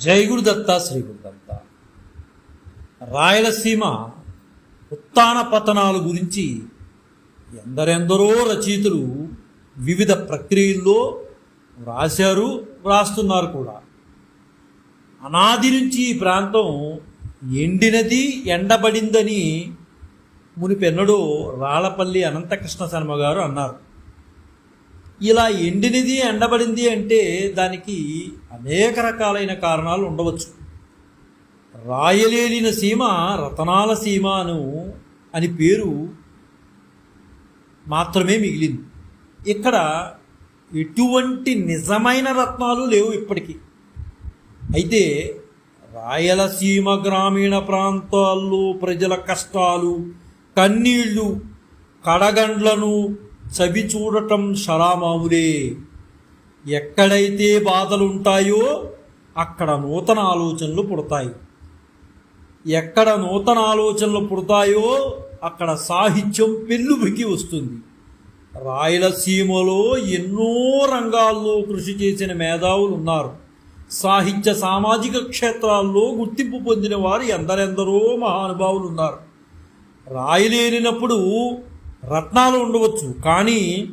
జై గురుదత్త శ్రీ గురుదత్త రాయలసీమ ఉత్తాన పతనాల గురించి ఎందరెందరో రచయితలు వివిధ ప్రక్రియల్లో వ్రాశారు వ్రాస్తున్నారు కూడా. అనాది నుంచి ఈ ప్రాంతం ఎండినది ఎండబడిందని మునిపెన్నడో రాళ్ళపల్లి అనంతకృష్ణ శర్మ గారు అన్నారు. ఇలా ఎండినది ఎండబడింది అంటే దానికి అనేక రకాలైన కారణాలు ఉండవచ్చు. రాయలేలిన సీమ రతనాల సీమ అను అని పేరు మాత్రమే మిగిలింది. ఇక్కడ ఎటువంటి నిజమైన రత్నాలు లేవు ఇప్పటికీ. అయితే రాయలసీమ గ్రామీణ ప్రాంతాల్లో ప్రజల కష్టాలు కన్నీళ్ళు కడగండ్లను చవి చూడటం షరామాములే. ఎక్కడైతే బాధలుంటాయో అక్కడ నూతన ఆలోచనలు పుడతాయి. ఎక్కడ నూతన ఆలోచనలు పుడతాయో అక్కడ సాహిత్యం పెళ్ళుబికి వస్తుంది. రాయలసీమలో ఎన్నో రంగాల్లో కృషి చేసిన మేధావులు ఉన్నారు సాహిత్య సామాజిక క్షేత్రాల్లో గుర్తింపు పొందిన వారు ఎందరెందరో మహానుభావులు ఉన్నారు రాయలేనినప్పుడు రత్నాలు ఉండవచ్చు. కానీ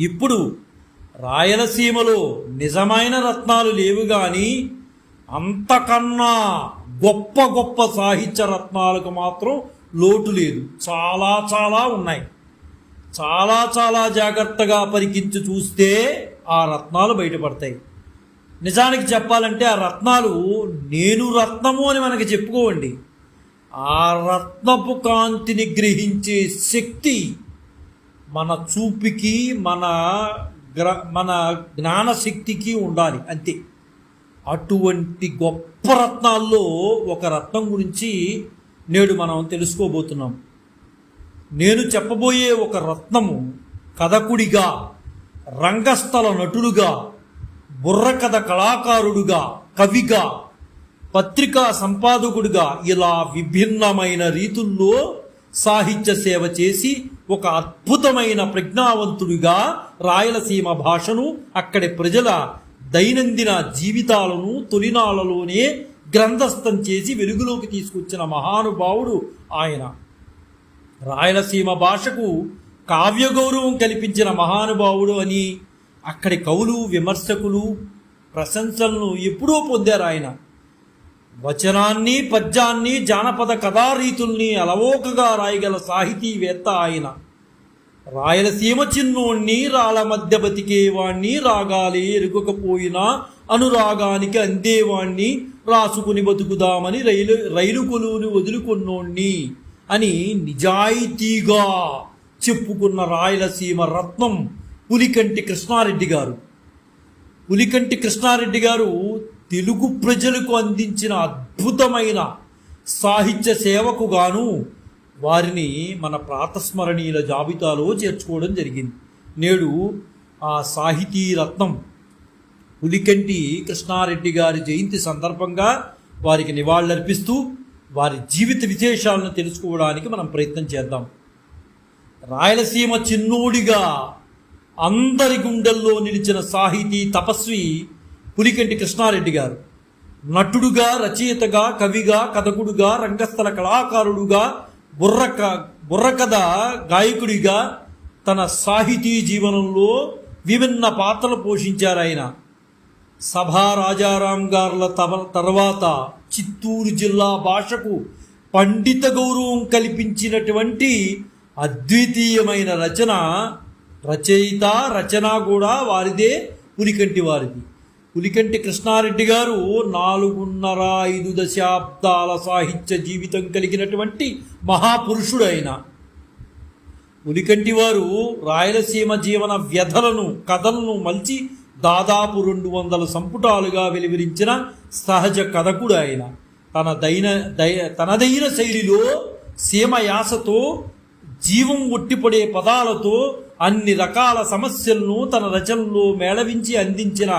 ఇప్పుడు రాయలసీమలో నిజమైన రత్నాలు లేవు కానీ అంతకన్నా గొప్ప గొప్ప సాహిత్య రత్నాలకు మాత్రం లోటు లేదు. చాలా చాలా ఉన్నాయి. చాలా చాలా జాగ్రత్తగా పరికించి చూస్తే ఆ రత్నాలు బయటపడతాయి. నిజానికి చెప్పాలంటే ఆ రత్నాలు నేను రత్నము అని మనకి చెప్పుకోవండి. ఆ రత్నపు కాంతిని గ్రహించే శక్తి మన చూపికి మన గ్ర మన జ్ఞానశక్తికి ఉండాలి అంతే. అటువంటి గొప్ప రత్నాల్లో ఒక రత్నం గురించి నేడు మనం తెలుసుకోబోతున్నాం. నేను చెప్పబోయే ఒక రత్నము కథకుడిగా రంగస్థల నటుడుగా బుర్రకథ కళాకారుడుగా కవిగా పత్రికా సంపాదకుడిగా ఇలా విభిన్నమైన రీతుల్లో సాహిత్య సేవ చేసి ఒక అద్భుతమైన ప్రజ్ఞావంతుడిగా రాయలసీమ భాషను అక్కడి ప్రజల దైనందిన జీవితాలను తొలినాళ్ళలోనే గ్రంథస్థం చేసి వెలుగులోకి తీసుకొచ్చిన మహానుభావుడు ఆయన. రాయలసీమ భాషకు కావ్య గౌరవం కల్పించిన మహానుభావుడు అని అక్కడి కవులు విమర్శకులు ప్రశంసలను ఎప్పుడూ పొందారు ఆయన. వచనాన్ని పద్యాన్ని జానపద కథారీతుల్ని అలవోకగా రాయగల సాహితీవేత్త ఆయన. రాయలసీమ చిన్నోణ్ణి రాళ్ళ మధ్య బతికేవాణ్ణి రాగాలే ఎరుగకపోయినా అనురాగానికి అందేవాణ్ణి రాసుకుని బతుకుదామని రైలు రైలు కొలువుని వదులుకున్నోణ్ణి అని నిజాయితీగా చెప్పుకున్న రాయలసీమ రత్నం పులికంటి కృష్ణారెడ్డి గారు. పులికంటి కృష్ణారెడ్డి గారు తెలుగు ప్రజలకు అందించిన అద్భుతమైన సాహిత్య సేవకు గాను వారిని మన ప్రాతస్మరణీయుల జాబితాలో చేర్చుకోవడం జరిగింది. నేడు ఆ సాహితీ రత్నం పులికంటి కృష్ణారెడ్డి గారి జయంతి సందర్భంగా వారికి నివాళులర్పిస్తూ వారి జీవిత విశేషాలను తెలుసుకోవడానికి మనం ప్రయత్నం చేద్దాం. రాయలసీమ చిన్నోడిగా అందరి గుండెల్లో నిలిచిన సాహితీ తపస్వి పులికంటి కృష్ణారెడ్డి గారు. నటుడుగా రచయితగా కవిగా కథకుడుగా రంగస్థల కళాకారుడుగా బుర్రక బుర్రకథ గాయకుడిగా తన సాహితీ జీవనంలో విభిన్న పాత్రలు పోషించారు ఆయన. సభా రాజారాం గారుల తవ- తర్వాత చిత్తూరు జిల్లా భాషకు పండిత గౌరవం కల్పించినటువంటి అద్వితీయమైన రచన రచయిత రచన కూడా వారిదే పులికంటి వారిది. పులికంటి కృష్ణారెడ్డి గారు నాలుగున్నర ఐదు దశాబ్దాల సాహిత్య జీవితం కలిగినటువంటి మహాపురుషుడు ఆయన పులికంటి వారు రాయలసీమ జీవన వ్యధలను కథలను మలిచి దాదాపు రెండు వందల సంపుటాలుగా వెలువరించిన సహజ కథకుడు ఆయన తన దైన దై తనదైన శైలిలో సీమ యాసతో జీవం ఒట్టిపడే పదాలతో అన్ని రకాల సమస్యలను తన రచనలో మేళవించి అందించిన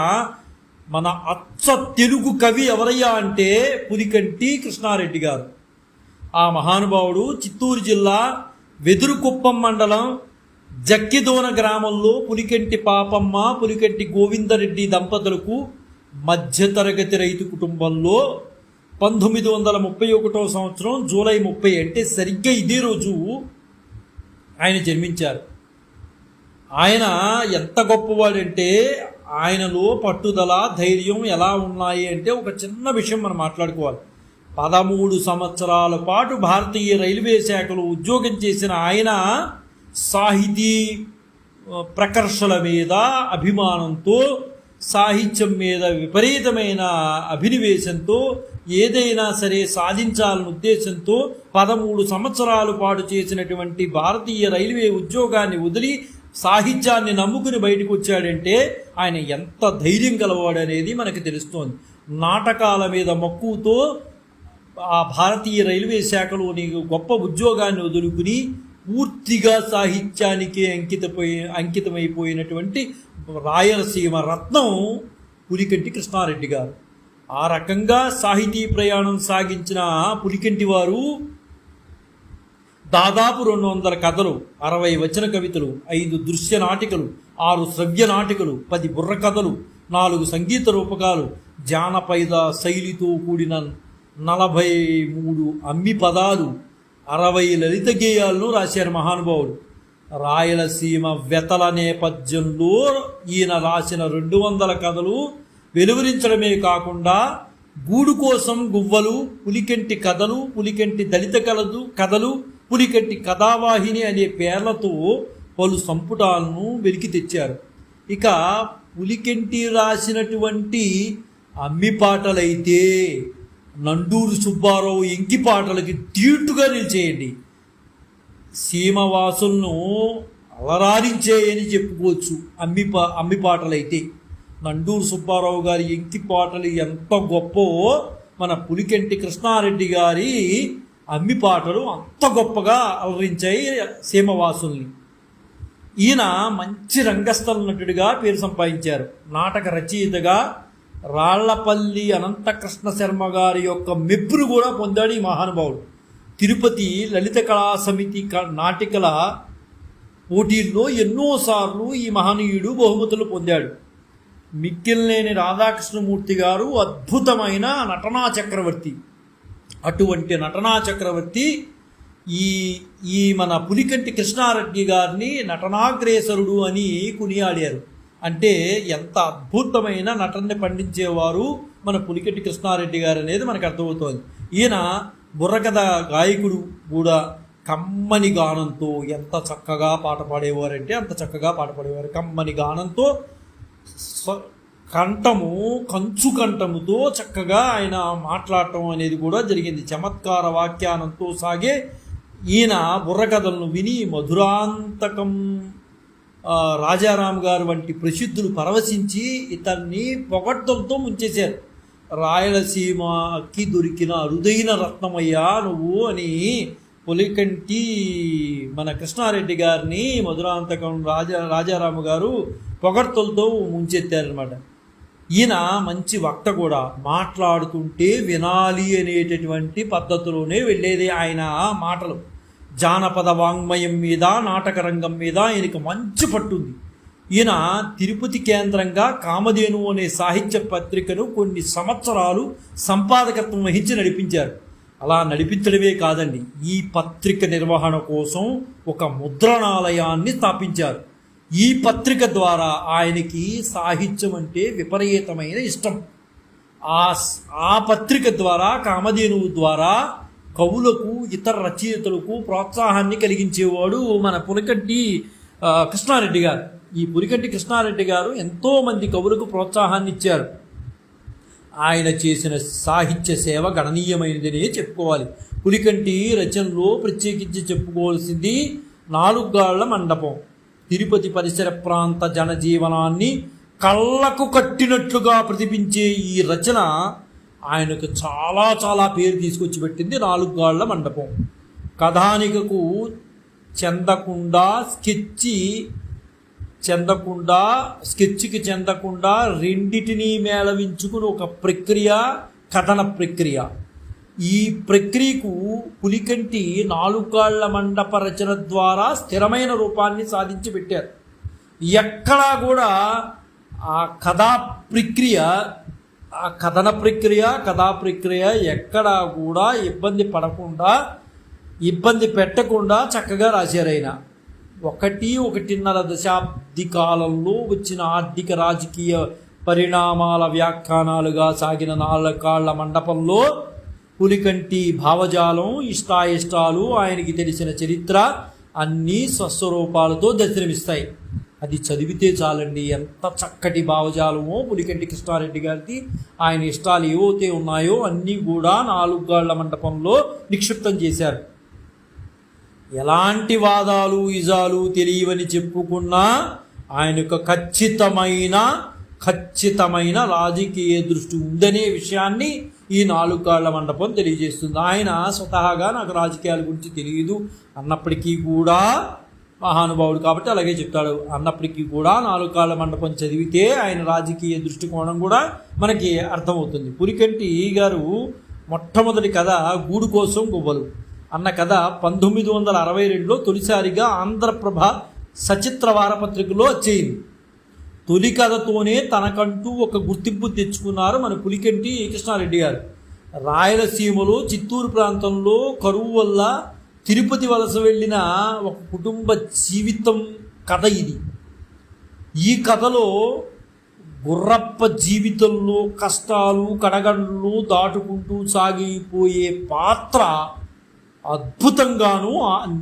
మన అచ్చ తెలుగు కవి ఎవరయ్యా అంటే పులికంటి కృష్ణారెడ్డి గారు. ఆ మహానుభావుడు చిత్తూరు జిల్లా వెదురుకుప్పం మండలం జక్కిదోన గ్రామంలో పులికంటి పాపమ్మ పులికంటి గోవిందరెడ్డి దంపతులకు మధ్యతరగతి రైతు కుటుంబంలో పంతొమ్మిది వందల ముప్పై ఒకటో సంవత్సరం జూలై ముప్పై అంటే సరిగ్గా ఇదే రోజు ఆయన జన్మించారు. ఆయన ఎంత గొప్పవాడంటే ఆయనలో పట్టుదల ధైర్యం ఎలా ఉన్నాయి అంటే ఒక చిన్న విషయం మనం మాట్లాడుకోవాలి. పదమూడు సంవత్సరాల పాటు భారతీయ రైల్వే శాఖలో ఉద్యోగం చేసిన ఆయన సాహితీ ప్రకర్షల మీద అభిమానంతో సాహిత్యం మీద విపరీతమైన అభినివేశంతో ఏదైనా సరే సాధించాలని ఉద్దేశంతో పదమూడు సంవత్సరాల పాటు చేసినటువంటి భారతీయ రైల్వే ఉద్యోగాన్ని వదిలి సాహిత్యాన్ని నమ్ముకుని బయటకు వచ్చాడంటే ఆయన ఎంత ధైర్యం గలవాడు అనేది మనకు తెలుస్తోంది. నాటకాల మీద మక్కువతో ఆ భారతీయ రైల్వే శాఖలోని గొప్ప ఉద్యోగాన్ని వదులుకుని పూర్తిగా సాహిత్యానికి అంకితపోయి అంకితమైపోయినటువంటి రాయలసీమ రత్నం పులికంటి కృష్ణారెడ్డి గారు. ఆ రకంగా సాహితీ ప్రయాణం సాగించిన పులికంటి వారు దాదాపు రెండు వందల కథలు అరవై వచన కవితలు ఐదు దృశ్య నాటికలు ఆరు శ్రవ్య నాటికలు పది బుర్ర కథలు నాలుగు సంగీత రూపకాలు జానపైద శైలితో కూడిన నలభై మూడు అమ్మి పదాలు అరవై లలిత గేయాలను రాశారు మహానుభావుడు. రాయలసీమ వెతల నేపథ్యంలో ఈయన రాసిన రెండు వందల కథలు వెలువరించడమే కాకుండా గూడు కోసం గువ్వలు పులికెంటి కథలు పులికెంటి దళిత కథలు కథలు పులికట్టి కథావాహిని అనే పేర్లతో పలు సంపుటాలను వెలికి తెచ్చారు. ఇక పులికెంటి రాసినటువంటి అమ్మి పాటలైతే నండూరు సుబ్బారావు ఎంకి పాటలకి తీటుగా నిలిచేయండి. సీమవాసులను అలరారించేయని చెప్పుకోవచ్చు అమ్మి పా అమ్మి పాటలైతే. నండూరు సుబ్బారావు గారి ఇంకి పాటలు ఎంత గొప్పో మన పులికెంటి కృష్ణారెడ్డి గారి అమ్మి పాటలు అంత గొప్పగా అలరించాయి సీమవాసుల్ని. ఈయన మంచి రంగస్థల నటుడిగా పేరు సంపాదించారు. నాటక రచయితగా రాళ్ళపల్లి అనంతకృష్ణ శర్మ గారి యొక్క మెప్పును కూడా పొందాడు ఈ మహానుభావుడు. తిరుపతి లలిత కళా సమితి క- నాటికల పోటీల్లో ఎన్నోసార్లు ఈ మహనీయుడు బహుమతులు పొందాడు. మిక్కిల్లేని రాధాకృష్ణమూర్తి గారు అద్భుతమైన నటనా చక్రవర్తి. అటువంటి నటనా చక్రవర్తి ఈ ఈ మన పులికంటి కృష్ణారెడ్డి గారిని నటనాగ్రేసరుడు అని కొనియాడారు. అంటే ఎంత అద్భుతమైన నటనని పండించేవారు మన పులికంటి కృష్ణారెడ్డి గారు అనేది మనకు అర్థమవుతోంది. ఈయన బుర్రకథ గాయకుడు కూడా కమ్మని గానంతో ఎంత చక్కగా పాట పాడేవారంటే అంత చక్కగా పాట పాడేవారు. కమ్మని గానంతో స్వ- కంఠము కంచు కంఠముతో చక్కగా ఆయన మాట్లాడటం అనేది కూడా జరిగింది. చమత్కార వాఖ్యానంతో సాగే ఈయన బుర్రకథలను విని మధురాంతకం రాజారాం గారు వంటి ప్రసిద్ధులు పరవశించి ఇతన్ని పొగడ్డంతో ముంచేశారు. రాయలసీమకి దొరికిన అరుదైన రత్నమయ్యా నువ్వు అని పొలికంటి మన కృష్ణారెడ్డి గారిని మధురాంతకం రాజా రాజారాము గారు పొగడ్తలతో ముంచెత్తారనమాట ఈయన మంచి వక్త కూడా. మాట్లాడుతుంటే వినాలి అనేటటువంటి పద్ధతిలోనే వెళ్ళేది ఆయన మాటలు. జానపద వాంగ్మయం మీద నాటక రంగం మీద ఈయనకి మంచి పట్టుంది. ఈయన తిరుపతి కేంద్రంగా కామధేను అనే సాహిత్య పత్రికను కొన్ని సంవత్సరాలు సంపాదకత్వం వహించి నడిపించారు. అలా నడిపించడమే కాదండి ఈ పత్రిక నిర్వహణ కోసం ఒక ముద్రణాలయాన్ని స్థాపించారు. ఈ పత్రిక ద్వారా ఆయనకి సాహిత్యం అంటే విపరీతమైన ఇష్టం. ఆ ఆ పత్రిక ద్వారా కామధేనువు ద్వారా కవులకు ఇతర రచయితలకు ప్రోత్సాహాన్ని కలిగించేవాడు మన పులికంటి కృష్ణారెడ్డి గారు. ఈ పులికంటి కృష్ణారెడ్డి గారు ఎంతోమంది కవులకు ప్రోత్సాహాన్ని ఇచ్చారు. ఆయన చేసిన సాహిత్య సేవ గణనీయమైనదనే చెప్పుకోవాలి. పులికంటి రచనలో ప్రత్యేకించి చెప్పుకోవాల్సింది నాలుగాళ్ళ మండపం. తిరుపతి పరిసర ప్రాంత జనజీవనాన్ని కళ్ళకు కట్టినట్లుగా ప్రతిపించే ఈ రచన ఆయనకు చాలా చాలా పేరు తీసుకొచ్చి పెట్టింది నాలుగాళ్ళ మండపం. కథానికకు చెందకుండా స్కెచ్చి చెందకుండా స్కెచ్కి చెందకుండా రెండిటినీ మేళవించుకుని ఒక ప్రక్రియ కథన ప్రక్రియ. ఈ ప్రక్రియకు పులికంటి నాలుకాళ్ళ మండప రచన ద్వారా స్థిరమైన రూపాన్ని సాధించి పెట్టారు. ఎక్కడా కూడా ఆ కథా ప్రక్రియ ఆ కథన ప్రక్రియ కథా ప్రక్రియ ఎక్కడా కూడా ఇబ్బంది పడకుండా ఇబ్బంది పెట్టకుండా చక్కగా రాశారైన ఒకటి ఒకటిన్నర దశాబ్ది కాలంలో వచ్చిన ఆర్థిక రాజకీయ పరిణామాల వ్యాఖ్యానాలుగా సాగిన నాలుకాళ్ళ మండపంలో పులికంటి భావజాలం ఇష్టాయిష్టాలు ఆయనకి తెలిసిన చరిత్ర అన్నీ స్వస్వరూపాలతో దర్శనమిస్తాయి. అది చదివితే చాలండి ఎంత చక్కటి భావజాలమో పులికంటి కృష్ణారెడ్డి గారికి ఆయన ఇష్టాలు ఏవైతే ఉన్నాయో అన్నీ కూడా నాలుగు గాళ్ళ మండపంలో నిక్షిప్తం చేశారు. ఎలాంటి వాదాలు ఇజాలు తెలియవని చెప్పుకున్నా ఆయనకు ఖచ్చితమైన ఖచ్చితమైన రాజకీయ దృష్టి ఉందనే విషయాన్ని ఈ నాలుగు కాళ్ళ మండపం తెలియజేస్తుంది. ఆయన స్వతహాగా నాకు రాజకీయాల గురించి తెలియదు. అన్నప్పటికీ కూడా మహానుభావుడు కాబట్టి అలాగే చెప్తాడు. అన్నప్పటికీ కూడా నాలుగు కాళ్ళ మండపం చదివితే ఆయన రాజకీయ దృష్టికోణం కూడా మనకి అర్థమవుతుంది. పురికంటి గారు మొట్టమొదటి కథ గూడు కోసం గువ్వలు. అన్న కథ పంతొమ్మిది వందల అరవై రెండులో తొలిసారిగా ఆంధ్రప్రభ సచిత్ర వారపత్రికలో వచ్చేయింది. తొలి కథతోనే తనకంటూ ఒక గుర్తింపు తెచ్చుకున్నారు మన పులికంటి కృష్ణారెడ్డి గారు. రాయలసీమలో చిత్తూరు ప్రాంతంలో కరువు వల్ల తిరుపతి వలస వెళ్ళిన ఒక కుటుంబ జీవితం కథ ఇది. ఈ కథలో గుర్రప్ప జీవితంలో కష్టాలు కడగండ్లు దాటుకుంటూ సాగిపోయే పాత్ర అద్భుతంగాను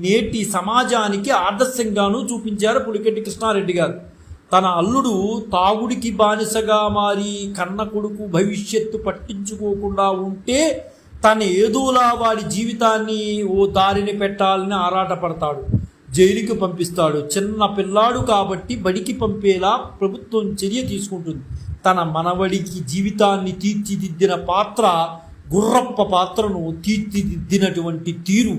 నేటి సమాజానికి ఆదర్శంగాను చూపించారు పులికెట్టి కృష్ణారెడ్డి గారు. తన అల్లుడు తాగుడికి బానిసగా మారి కన్న కొడుకు భవిష్యత్తు పట్టించుకోకుండా ఉంటే తన ఏదోలా వాడి జీవితాన్ని ఓ దారిని పెట్టాలని ఆరాటపడతాడు. జైలుకి పంపిస్తాడు. చిన్న పిల్లాడు కాబట్టి బడికి పంపేలా ప్రభుత్వం చర్య తీసుకుంటుంది. తన మనవడికి జీవితాన్ని తీర్చిదిద్దిన పాత్ర గుర్రప్ప పాత్రను తీర్చిదిద్దినటువంటి తీరు.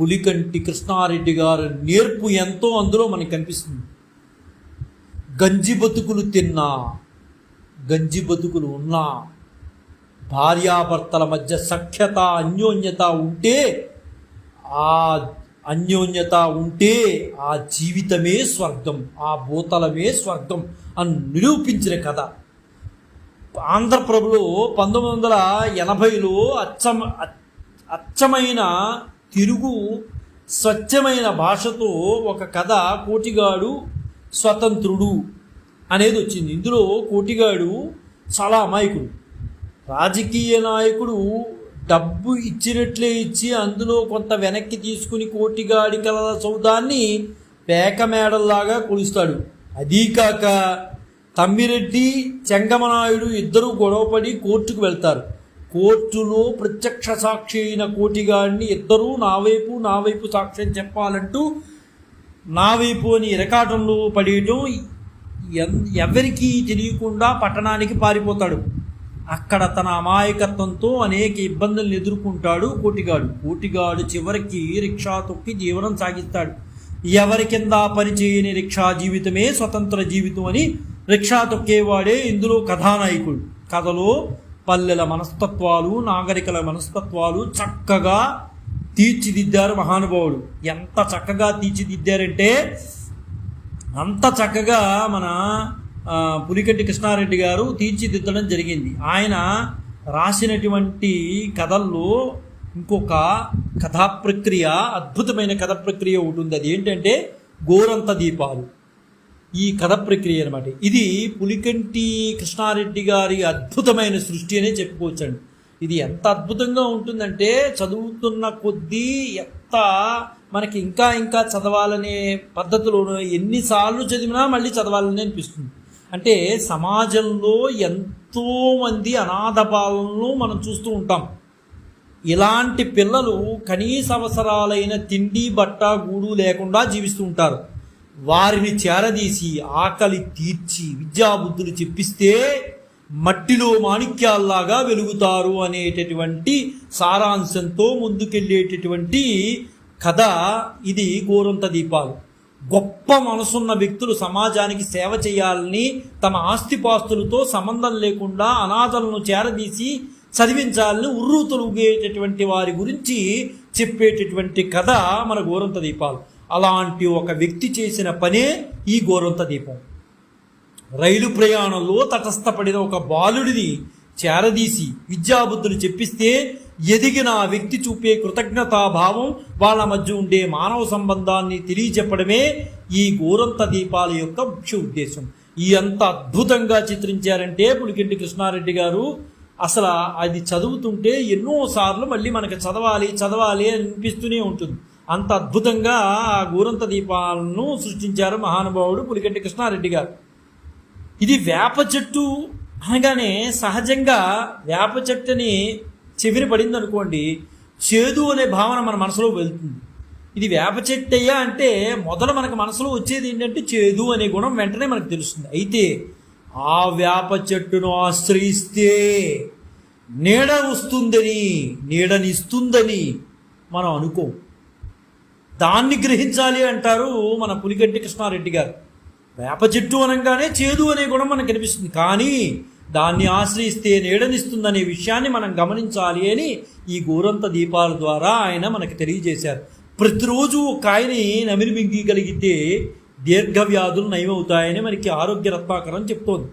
పులికంటి కృష్ణారెడ్డి గారు నేర్పు ఎంతో అందులో మనకి కనిపిస్తుంది. గంజి బతుకులు తిన్నా గంజి బతుకులు ఉన్నా భార్యాభర్తల మధ్య సఖ్యత అన్యోన్యత ఉంటే ఆ అన్యోన్యత ఉంటే ఆ జీవితమే స్వర్గం ఆ భూతలమే స్వర్గం అని నిరూపించిన కథ. ఆంధ్రప్రభలో పంతొమ్మిది వందల ఎనభైలో అచ్చమ అచ్చమైన తిరుగు స్వచ్ఛమైన భాషతో ఒక కథ కోటిగాడు స్వతంత్రుడు అనేది వచ్చింది. ఇందులో కోటిగాడు చాలా అమాయకుడు. రాజకీయ నాయకుడు డబ్బు ఇచ్చినట్లే ఇచ్చి అందులో కొంత వెనక్కి తీసుకుని కోటిగాడి కల సౌదాన్ని పేక మేడల్లాగా కొలుస్తాడు. అదీ కాక తమ్మిరెడ్డి చెంగమనాయుడు ఇద్దరూ గొడవపడి కోర్టుకు వెళ్తారు. కోర్టులో ప్రత్యక్ష సాక్షి అయిన కోటిగాడిని ఇద్దరూ నా వైపు నా వైపు సాక్ష్యం చెప్పాలంటూ నా వైపు అని ఇరకాటంలో పడేయటం ఎవరికీ తెలియకుండా పట్టణానికి పారిపోతాడు. అక్కడ తన అమాయకత్వంతో అనేక ఇబ్బందులను ఎదుర్కొంటాడు కోటిగాడు. కోటిగాడు చివరికి రిక్షా తొక్కి జీవనం సాగిస్తాడు. ఎవరి కింద పనిచేయని రిక్షా జీవితమే స్వతంత్ర జీవితం అని రిక్షా తొక్కేవాడే ఇందులో కథానాయకుడు. కథలో పల్లెల మనస్తత్వాలు నాగరికల మనస్తత్వాలు చక్కగా తీర్చిదిద్దారు మహానుభావుడు. ఎంత చక్కగా తీర్చిదిద్దారంటే అంత చక్కగా మన పులికట్టి పులికంటి కృష్ణారెడ్డి గారు తీర్చిదిద్దడం జరిగింది. ఆయన రాసినటువంటి కథల్లో ఇంకొక కథా ప్రక్రియ అద్భుతమైన కథ ప్రక్రియ ఒకటి ఉంది అది ఏంటంటే గోరంత దీపాలు. ఈ కథ ప్రక్రియ అనమాట ఇది పులికంటి కృష్ణారెడ్డి గారి అద్భుతమైన సృష్టి అనే చెప్పుకోవచ్చండి. ఇది ఎంత అద్భుతంగా ఉంటుందంటే చదువుతున్న కొద్దీ ఎంత మనకి ఇంకా ఇంకా చదవాలనే పద్ధతిలోనూ ఎన్నిసార్లు చదివినా మళ్ళీ చదవాలని అనిపిస్తుంది. అంటే సమాజంలో ఎంతో మంది అనాథ బాలను మనం చూస్తూ ఉంటాం. ఇలాంటి పిల్లలు కనీస అవసరాలైన తిండి బట్ట గూడు లేకుండా జీవిస్తూ ఉంటారు. వారిని చేరదీసి ఆకలి తీర్చి విద్యాబుద్ధులు చెప్పిస్తే మట్టిలో మాణిక్యాల్లాగా వెలుగుతారు అనేటటువంటి సారాంశంతో ముందుకెళ్ళేటటువంటి కథ ఇది గోరంత దీపాలు. గొప్ప మనసున్న వ్యక్తులు సమాజానికి సేవ చేయాలని తమ ఆస్తిపాస్తులతో సంబంధం లేకుండా అనాథలను చేరదీసి చదివించాలని ఉర్రు తొలుగేటటువంటి వారి గురించి చెప్పేటటువంటి కథ మన గోరంత దీపాలు. అలాంటి ఒక వ్యక్తి చేసిన పనే ఈ గోరంత దీపం. రైలు ప్రయాణంలో తటస్థపడిన ఒక బాలుడిని చేరదీసి విద్యాబుద్ధులు చెప్పిస్తే ఎదిగిన ఆ వ్యక్తి చూపే కృతజ్ఞతాభావం వాళ్ళ మధ్య ఉండే మానవ సంబంధాన్ని తెలియచెప్పడమే ఈ గోరంత దీపాల యొక్క ముఖ్య ఉద్దేశం. ఈ ఎంత అద్భుతంగా చిత్రించారంటే పులికింటి కృష్ణారెడ్డి గారు అసలు అది చదువుతుంటే ఎన్నోసార్లు మళ్ళీ మనకి చదవాలి చదవాలి అనిపిస్తూనే ఉంటుంది. అంత అద్భుతంగా ఆ గోరంత దీపాలను సృష్టించారు మహానుభావుడు పులికంటి కృష్ణారెడ్డి గారు. ఇది వేప చెట్టు అనగానే సహజంగా వేప చెట్టుని చెవిని పడింది అనుకోండి చేదు అనే భావన మన మనసులో వెళ్తుంది. ఇది వేప చెట్టు అయ్యా అంటే మొదట మనకు మనసులో వచ్చేది ఏంటంటే చేదు అనే గుణం వెంటనే మనకు తెలుస్తుంది. అయితే ఆ వేప చెట్టును ఆశ్రయిస్తే నీడ వస్తుందని నీడనిస్తుందని మనం అనుకో. దాన్ని గ్రహించాలి అంటారు మన పులిగడ్డి కృష్ణారెడ్డి గారు. వేప చెట్టు అనగానే చేదు అనే గుణం మనకు కనిపిస్తుంది. కానీ దాన్ని ఆశ్రయిస్తే నీడనిస్తుందనే విషయాన్ని మనం గమనించాలి అని ఈ గోరంత దీపాల ద్వారా ఆయన మనకు తెలియజేశారు. ప్రతిరోజు ఒక కాయని నమిలి మింగగలిగితే దీర్ఘ వ్యాధులు నయమవుతాయని మనకి ఆరోగ్య రత్నాకరం చెప్తోంది.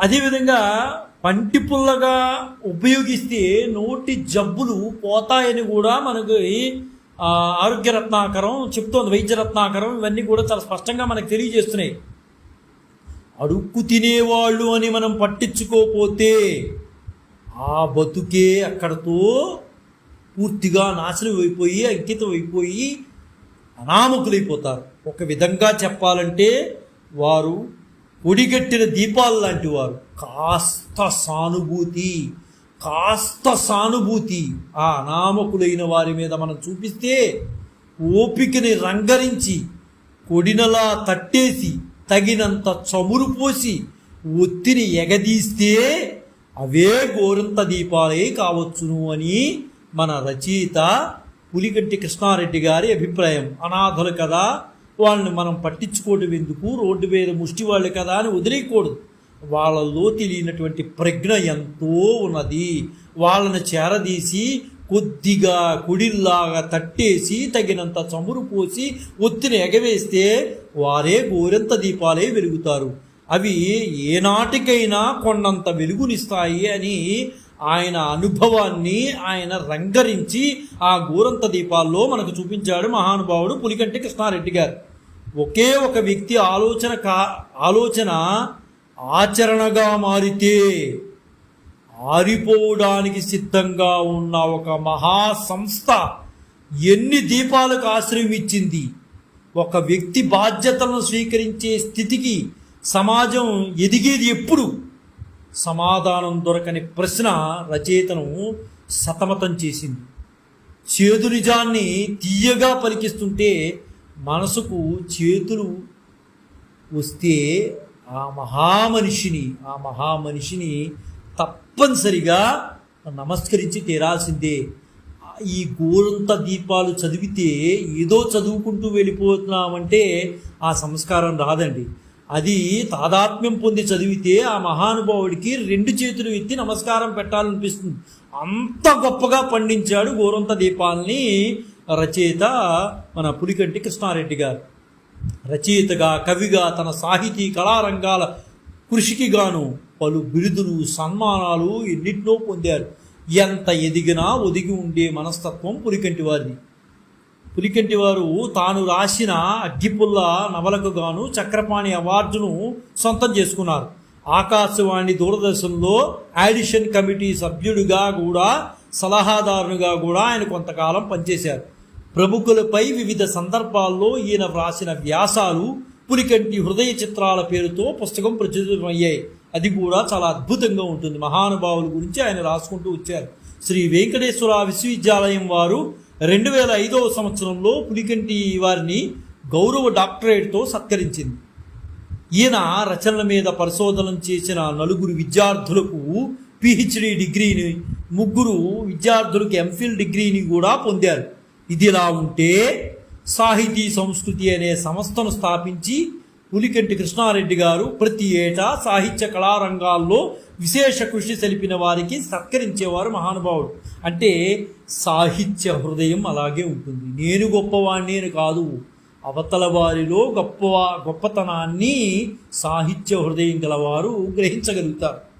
అదేవిధంగా పంటి పుల్లగా ఉపయోగిస్తే నోటి జబ్బులు పోతాయని కూడా మనకి ఆరోగ్య రత్నాకరం చెప్తోంది వైద్య రత్నాకరం ఇవన్నీ కూడా చాలా స్పష్టంగా మనకు తెలియజేస్తున్నాయి. అడుక్కు తినేవాళ్ళు అని మనం పట్టించుకోపోతే ఆ బతుకే అక్కడతో పూర్తిగా నాశనం అయిపోయి అంకితం అయిపోయి అనామకులైపోతారు. ఒక విధంగా చెప్పాలంటే వారు ఒడిగట్టిన దీపాలు లాంటి వారు. కాస్త సానుభూతి. కాస్త సానుభూతి ఆ అనామకులైన వారి మీద మనం చూపిస్తే ఓపికని రంగరించి కొడినలా తట్టేసి తగినంత చమురు పోసి ఒత్తిని ఎగదీస్తే అవే గోరంత దీపాలే కావచ్చును అని మన రచయిత పులిగంటి కృష్ణారెడ్డి గారి అభిప్రాయం. అనాథలు కదా వాళ్ళని మనం పట్టించుకోవడం ఎందుకు? రోడ్డు మీద ముష్టి వాళ్ళు కదా అని వదిలేయకూడదు. వాళ్ళలో తెలియనటువంటి ప్రజ్ఞ ఎంతో ఉన్నది. వాళ్ళని చేరదీసి కొద్దిగా కుడిల్లాగా తట్టేసి తగినంత చమురు పోసి ఒత్తిని ఎగవేస్తే వారే గోరెంత దీపాలే వెలుగుతారు. అవి ఏనాటికైనా కొండంత వెలుగునిస్తాయి అని ఆయన అనుభవాన్ని ఆయన రంగరించి ఆ గోరంత దీపాల్లో మనకు చూపించాడు మహానుభావుడు పులికంటి కృష్ణారెడ్డి గారు. ఒకే ఒక వ్యక్తి ఆలోచన కా ఆలోచన ఆచరణగా మారితే ఆరిపోవడానికి సిద్ధంగా ఉన్న ఒక మహా సంస్థ ఎన్ని దీపాలకు ఆశ్రయం ఇచ్చింది? ఒక వ్యక్తి బాధ్యతలను స్వీకరించే స్థితికి సమాజం ఎదిగేది ఎప్పుడు? సమాధానం దొరకని ప్రశ్న రచయితను సతమతం చేసింది. చేదు నిజాన్ని తీయగా పలికిస్తుంటే మనసుకు చేతులు వస్తే ఆ మహామనిషిని ఆ మహామనిషిని తప్పనిసరిగా నమస్కరించి తీరాల్సిందే. ఈ గోరంత దీపాలు చదివితే ఏదో చదువుకుంటూ వెళ్ళిపోతున్నామంటే ఆ సంస్కారం రాదండి. అది తాదాత్మ్యం పొంది చదివితే ఆ మహానుభావుడికి రెండు చేతులు ఎత్తి నమస్కారం పెట్టాలనిపిస్తుంది. అంత గొప్పగా పండించాడు గోరంత దీపాలని రచయిత మన పులికంటి కృష్ణారెడ్డి గారు. రచయితగా కవిగా తన సాహితీ కళారంగాల కృషికి గాను పలు బిరుదులు సన్మానాలు ఎన్నిటినో పొందారు. ఎంత ఎదిగినా ఒదిగి ఉండే మనస్తత్వం పులికంటి వారిది. పులికంటి వారు తాను రాసిన అగ్గిపుల్ల నవలకు గాను చక్రపాణి అవార్డును సొంతం చేసుకున్నారు. ఆకాశవాణి దూరదర్శన్లో ఆడిషన్ కమిటీ సభ్యుడిగా కూడా సలహాదారునిగా కూడా ఆయన కొంతకాలం పనిచేశారు. ప్రముఖులపై వివిధ సందర్భాల్లో ఈయన వ్రాసిన వ్యాసాలు పులికంటి హృదయ చిత్రాల పేరుతో పుస్తకం ప్రచురితమయ్యాయి. అది కూడా చాలా అద్భుతంగా ఉంటుంది. మహానుభావుల గురించి ఆయన రాసుకుంటూ వచ్చారు. శ్రీ వెంకటేశ్వర విశ్వవిద్యాలయం వారు రెండు వేల ఐదవ సంవత్సరంలో పులికంటి వారిని గౌరవ డాక్టరేట్తో సత్కరించింది. ఈయన రచనల మీద పరిశోధన చేసిన నలుగురు విద్యార్థులకు పిహెచ్డి డిగ్రీని ముగ్గురు విద్యార్థులకు ఎంఫిల్ డిగ్రీని కూడా పొందారు. ఇదిలా ఉంటే సాహితీ సంస్కృతి అనే సంస్థను స్థాపించి పులికంటి కృష్ణారెడ్డి గారు ప్రతి ఏటా సాహిత్య కళారంగాల్లో విశేష కృషి తెలిపిన వారికి సత్కరించేవారు మహానుభావుడు. అంటే సాహిత్య హృదయం అలాగే ఉంటుంది. నేను గొప్పవాణ్ణి అని కాదు. అవతల వారిలో గొప్ప గొప్పతనాన్ని సాహిత్య హృదయం గలవారు గ్రహించగలుగుతారు.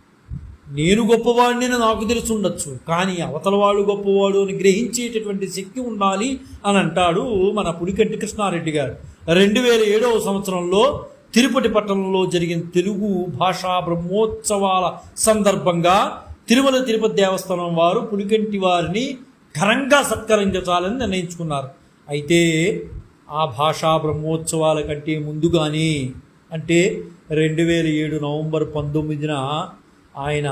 నేను గొప్పవాడిని నాకు తెలిసి కానీ అవతల వాడు గొప్పవాడు అని గ్రహించేటటువంటి శక్తి ఉండాలి అని అంటాడు మన పులికంటి కృష్ణారెడ్డి గారు. రెండు వేల ఏడవ సంవత్సరంలో తిరుపతి పట్టణంలో జరిగిన తెలుగు భాషా బ్రహ్మోత్సవాల సందర్భంగా తిరుమల తిరుపతి దేవస్థానం వారు పులికంటి వారిని ఘనంగా సత్కరించాలని నిర్ణయించుకున్నారు. అయితే ఆ భాషా బ్రహ్మోత్సవాల కంటే ముందుగానే అంటే రెండు వేల ఏడు నవంబర్ పంతొమ్మిదిన ఆయన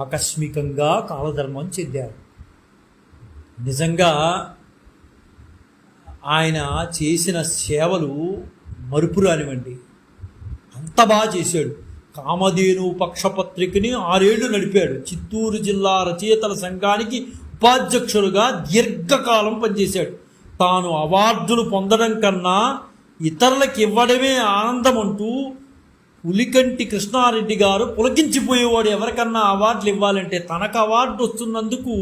ఆకస్మికంగా కాలధర్మం చెందారు. నిజంగా ఆయన చేసిన సేవలు మరుపురానివ్వండి అంత బాగా చేశాడు. కామధేను పక్షపత్రికని ఆరేళ్ళు నడిపాడు. చిత్తూరు జిల్లా రచయితల సంఘానికి ఉపాధ్యక్షులుగా దీర్ఘకాలం పనిచేశాడు. తాను అవార్డులు పొందడం కన్నా ఇతరులకు ఇవ్వడమే ఆనందం అంటూ ఉలికంటి కృష్ణారెడ్డి గారు పులకించిపోయేవాడు ఎవరికన్నా అవార్డులు ఇవ్వాలంటే తనకు అవార్డు వస్తున్నందుకు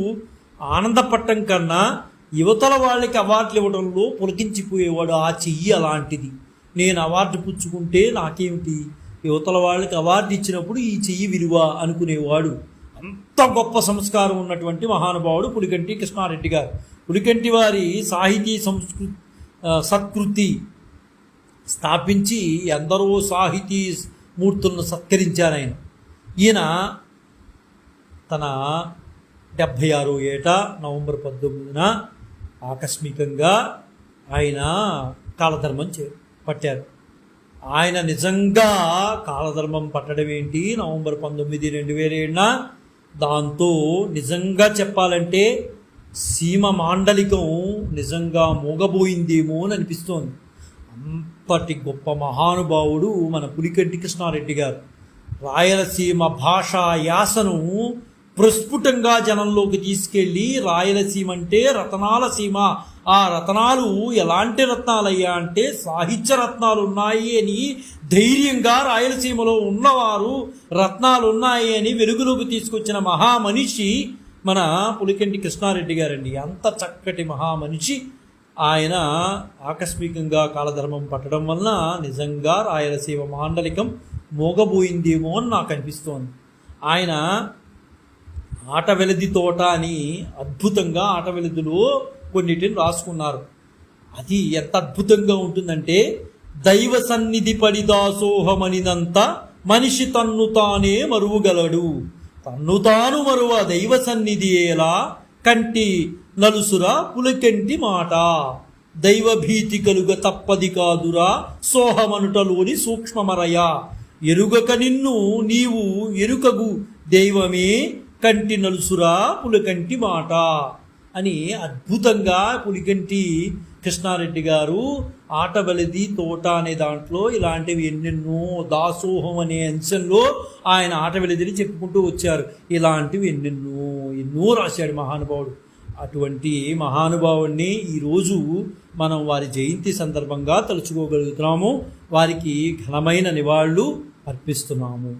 ఆనందపట్టం కన్నా యువతల వాళ్ళకి అవార్డులు ఇవ్వడంలో పులకించిపోయేవాడు ఆ చెయ్యి అలాంటిది. నేను అవార్డు పుచ్చుకుంటే నాకేమిటి? యువతల వాళ్ళకి అవార్డు ఇచ్చినప్పుడు ఈ చెయ్యి విలువ అనుకునేవాడు. అంత గొప్ప సంస్కారం ఉన్నటువంటి మహానుభావుడు పులికంటి కృష్ణారెడ్డి గారు. పులికంటి వారి సాహితీ సంస్కృ సత్కృతి స్థాపించి ఎందరో సాహితీ మూర్తులను సత్కరించారు ఆయన. ఈయన తన డెబ్భై ఆరో ఏట నవంబర్ పంతొమ్మిదిన ఆకస్మికంగా ఆయన కాలధర్మం చే పట్టారు. ఆయన నిజంగా కాలధర్మం పట్టడం ఏంటి? నవంబర్ పంతొమ్మిది రెండు వేల ఏడున దాంతో నిజంగా చెప్పాలంటే సీమ మాండలికం నిజంగా మూగబోయిందేమో అని అనిపిస్తోంది. అంతటి గొప్ప మహానుభావుడు మన పులికంటి కృష్ణారెడ్డి గారు. రాయలసీమ భాషా యాసను ప్రస్ఫుటంగా జనంలోకి తీసుకెళ్ళి రాయలసీమ అంటే రతనాల సీమ. ఆ రతనాలు ఎలాంటి రత్నాలయ్యా అంటే సాహిత్య రత్నాలు ఉన్నాయి అని ధైర్యంగా రాయలసీమలో ఉన్నవారు రత్నాలు ఉన్నాయి అని వెలుగులోకి తీసుకొచ్చిన మహామనిషి మన పులికెంటి కృష్ణారెడ్డి గారండి. అంత చక్కటి మహామనిషి. ఆయన ఆకస్మికంగా కాలధర్మం పట్టడం వలన నిజంగా రాయలసీమ మాండలికం మోగబోయిందేమో అని నాకు అనిపిస్తోంది. ఆయన ఆట వెలది తోట అని అద్భుతంగా ఆట కొన్నిటిని రాసుకున్నారు. అది ఎంత అద్భుతంగా ఉంటుందంటే దైవ సన్నిధి పడి దాసోహమనినంత మనిషి తన్ను తానే మరువగలడు. తన్ను తాను మరువ దైవ సన్నిధి ఎలా కంటి నలుసురా పులకెంటి మాట? దైవ భీతి కలుగ తప్పది కాదురా సోహమనుటలోని సూక్ష్మమరయ. ఎరుగక నిన్ను నీవు ఎరుకగు దైవమే కంటి నలుసురా పులకంటి మాట? అని అద్భుతంగా పులికంటి కృష్ణారెడ్డి గారు ఆటబలిది తోట అనే దాంట్లో ఇలాంటివి ఎన్నెన్నో దాసోహం అనే అంశంలో ఆయన ఆటబలిదిని చెప్పుకుంటూ వచ్చారు. ఇలాంటివి ఎన్నెన్నో ఎన్నో రాశాడు మహానుభావుడు. అటువంటి మహానుభావుణ్ణి ఈరోజు మనం వారి జయంతి సందర్భంగా తలుచుకోగలుగుతున్నాము. వారికి ఘనమైన నివాళులు అర్పిస్తున్నాము.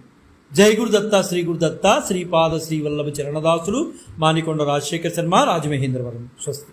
జై గురుదత్త శ్రీ గురుదత్త శ్రీపాద శ్రీ వల్లభ చరణదాసులు మానికొండ రాజశేఖర శర్మ రాజమహేంద్రవరం. స్వస్తి.